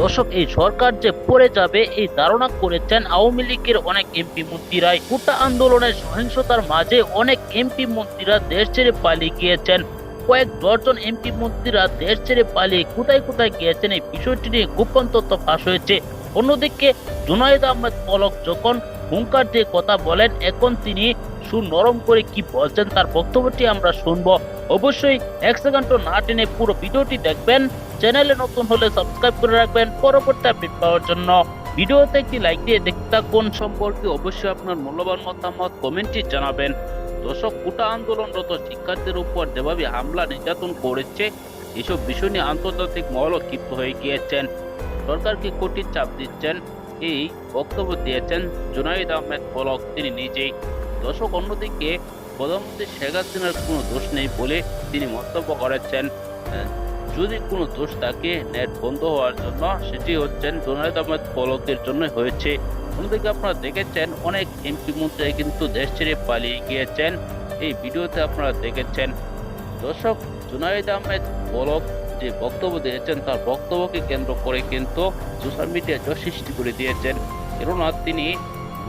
দর্শক, এই সরকার যে পড়ে যাবে, এই ধারণা করেছেন আওয়ামী লীগের অনেক এমপি মন্ত্রীরাই। কোটা আন্দোলনের সহিংসতার মাঝে অনেক এমপি মন্ত্রীরা দেশ ছেড়ে পালিয়ে গিয়েছেন। কয়েক দশজন এমপি মন্ত্রীরা দেশ ছেড়ে পালিয়ে কোথায় কোথায় গিয়েছেন, এই বিষয়টি নিয়ে গোপন তথ্য ফাঁস হয়েছে। অন্যদিকে, জুনায়দ আহমেদ পলক যখন হুঙ্কার দিয়ে কথা বলেন, এখন তিনি সুনরম করে কি বলছেন তার বক্তব্যটি আমরা শুনব। অবশ্যই এক সেকেন্ডও না টেনে পুরো ভিডিওটি দেখবেন। চ্যানেলে নতুন হলে সাবস্ক্রাইব করে রাখবেন পরবর্তী আপডেট পাওয়ার জন্য। ভিডিওতে একটি লাইক দিয়ে দেখতে থাকুন। সম্পর্কে অবশ্যই আপনার মূল্যবান মতামত কমেন্টে জানাবেন। দর্শক, কোটা আন্দোলনরত শিক্ষার্থীর উপর যেভাবে হামলা নির্যাতন করেছে, এসব বিষয় নিয়ে আন্তর্জাতিক মহলও ক্ষিপ্ত হয়ে গিয়েছেন। সরকারকে কঠিন চাপ দিচ্ছেন। এই বক্তব্য দিয়েছেন জুনাইদ আহমেদ পলক তিনি নিজেই দর্শক অন্যদিকে প্রধানমন্ত্রী শেখ হাসিনার কোনো দোষ নেই বলে তিনি মন্তব্য করেছেন। যদি কোনো দোষ থাকে, নেট বন্ধ হওয়ার জন্য সেটি হচ্ছেন জুনাইদ আহমেদ পলকের জন্য হয়েছে। অন্যদিকে আপনারা দেখেছেন অনেক এমপি মন্ত্রী কিন্তু দেশ ছেড়ে পালিয়ে গিয়েছেন। এই ভিডিওতে আপনারা দেখেছেন দর্শক জুনাইদ আহমেদ পলক যে বক্তব্য দিয়েছেন, তার বক্তব্যকে কেন্দ্র করে কিন্তু সোশ্যাল মিডিয়া জয় সৃষ্টি করে দিয়েছেন। কেননা তিনি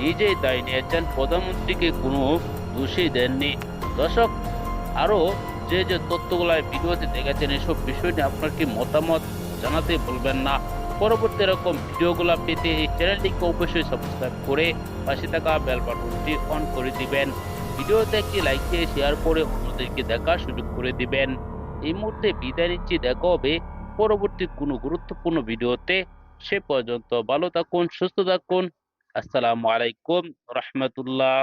নিজেই দায় নিয়েছেন, প্রধানমন্ত্রীকে কোনো দোষী দেননি। দর্শক, আরও যে যে তথ্যগুলো ভিডিওতে দেখেছেন, এসব বিষয় নিয়ে আপনার কি মতামত জানাতে বলবেন না। পরবর্তী এরকম ভিডিওগুলো পেতে এই চ্যানেলটিকে অবশ্যই সাবস্ক্রাইব করে পাশে থাকা বেল বাটনটি অন করে দিবেন। ভিডিওতে একটি লাইক দিয়ে শেয়ার করে অন্যদেরকে দেখার সুযোগ করে দিবেন। এই মুহূর্তে বিদায় নিচ্ছি। দেখা হবে পরবর্তী কোনো গুরুত্বপূর্ণ ভিডিওতে। সে পর্যন্ত ভালো থাকুন, সুস্থ থাকুন। আসসালামু আলাইকুম, রহমতুল্লাহ।